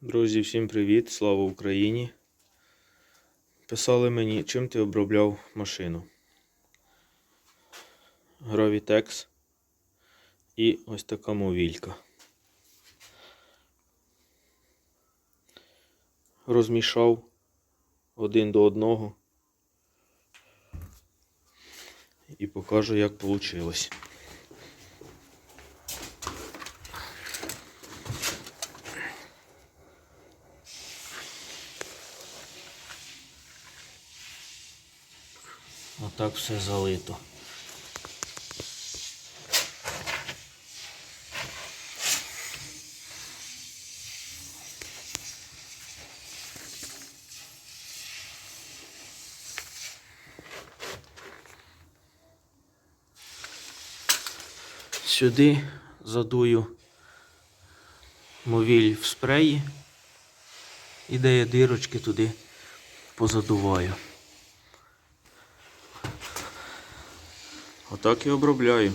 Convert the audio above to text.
Друзі, всім привіт! Слава Україні! Писали мені, чим ти обробляв машину. Gravitex і ось така мовілька. Розмішав один до одного і покажу, як вийшло. Отак все залито. Сюди задую мовіль в спреї і де я дирочки туди позадуваю. Отак і обробляю.